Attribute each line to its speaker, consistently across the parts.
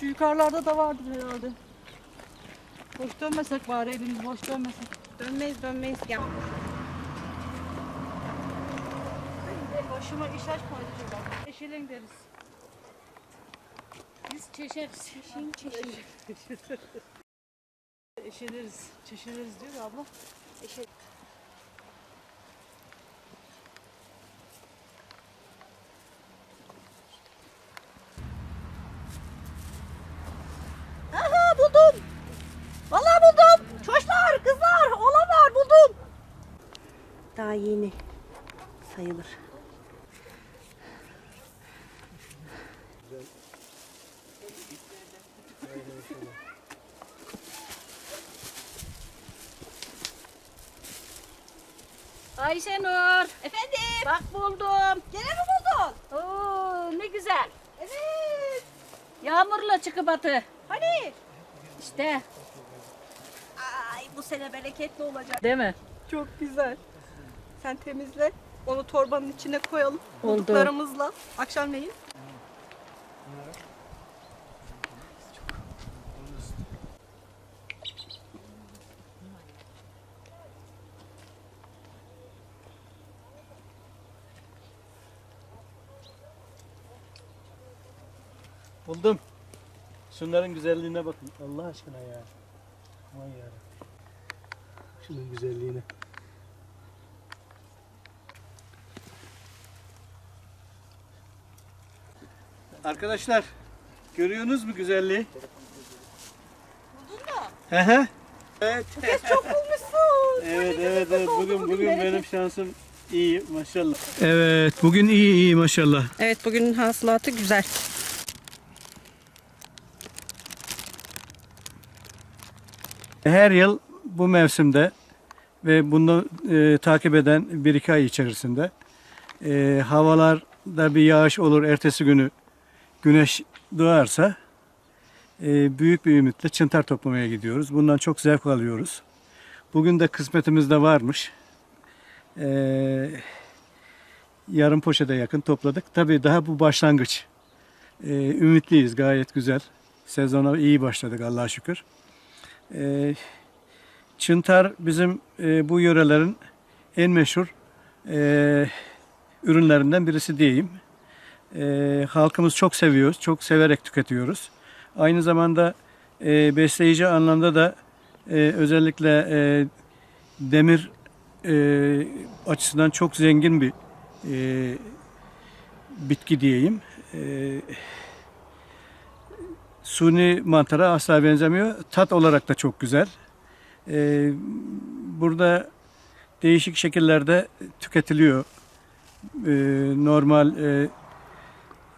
Speaker 1: Şu yukarılarda da vardır herhalde. Boş dönmesek bari elimiz boş dönmesin.
Speaker 2: Dönmeyiz dönmeyiz gel.
Speaker 1: Başıma iş açmaydı şurada. Eşeleyin deriz.
Speaker 2: Biz çeşeriz. Çeşin çeşin.
Speaker 1: Eşeleriz. Çeşeleriz diyor ya abla.
Speaker 2: Eşek.
Speaker 1: Aha buldum. Vallahi buldum. Çoşlar, kızlar, oğlan var buldum.
Speaker 2: Daha yeni sayılır.
Speaker 3: Ayşenur.
Speaker 2: Efendim.
Speaker 3: Bak buldum.
Speaker 2: Gene mi buldun?
Speaker 3: Oo ne güzel.
Speaker 2: Evet.
Speaker 3: Yağmurla çıkıp atı.
Speaker 2: Hani?
Speaker 3: İşte.
Speaker 2: Ay bu sene bereketli olacak.
Speaker 3: Değil mi?
Speaker 2: Çok güzel. Sen temizle. Onu torbanın içine koyalım.
Speaker 3: Oldu.
Speaker 2: Bulduklarımızla. Akşamleyin.
Speaker 4: Buldum. Şunların güzelliğine bakın. Allah aşkına ya. Aman ya. Şunun güzelliğine. Arkadaşlar görüyorsunuz mu güzelliği? Buldun mu? Hı hı. Evet.
Speaker 2: Çok bulmuşsun.
Speaker 4: Evet evet evet bugün bugün benim şansım iyi maşallah. Evet bugün iyi iyi maşallah.
Speaker 2: Evet bugünün hasılatı güzel.
Speaker 4: Her yıl bu mevsimde ve bunu e, takip eden bir iki ay içerisinde e, havalarda bir yağış olur, ertesi günü güneş doğarsa e, büyük bir ümitle çıntar toplamaya gidiyoruz. Bundan çok zevk alıyoruz. Bugün de kısmetimizde varmış. E, yarım poşete yakın topladık. Tabii daha bu başlangıç. E, ümitliyiz gayet güzel. Sezona iyi başladık Allah'a şükür. E, Çıntar bizim e, bu yörelerin en meşhur e, ürünlerinden birisi diyeyim. E, halkımız çok seviyoruz, çok severek tüketiyoruz. Aynı zamanda e, besleyici anlamda da e, özellikle e, demir e, açısından çok zengin bir e, bitki diyeyim. E, suni mantara asla benzemiyor. Tat olarak da çok güzel. Ee, burada değişik şekillerde tüketiliyor. Ee, normal e,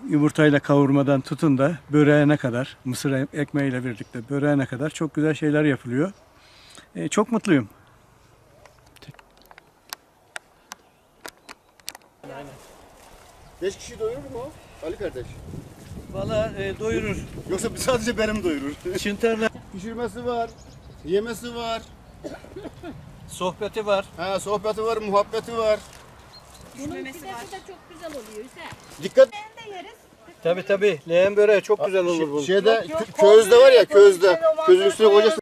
Speaker 4: yumurtayla kavurmadan tutun da böreğine kadar, mısır e- ekmeğiyle birlikte böreğine kadar çok güzel şeyler yapılıyor. Ee, çok mutluyum.
Speaker 5: Beş kişi doyurur mu? Ali kardeş.
Speaker 4: Valla doyurur.
Speaker 5: Yoksa sadece benim doyurur.
Speaker 4: Çıntarla
Speaker 5: Pişirmesi var, yemesi var,
Speaker 4: sohbeti var.
Speaker 5: ha, sohbeti var, muhabbeti var.
Speaker 3: Bunun pidesi de çok güzel oluyor Hüseyin.
Speaker 5: Dikkat.
Speaker 4: Tabi tabi. Leğen böreği çok güzel olur bu.
Speaker 5: Şeyde kö- közde var ya közde. Közün üstüne koyacaksın.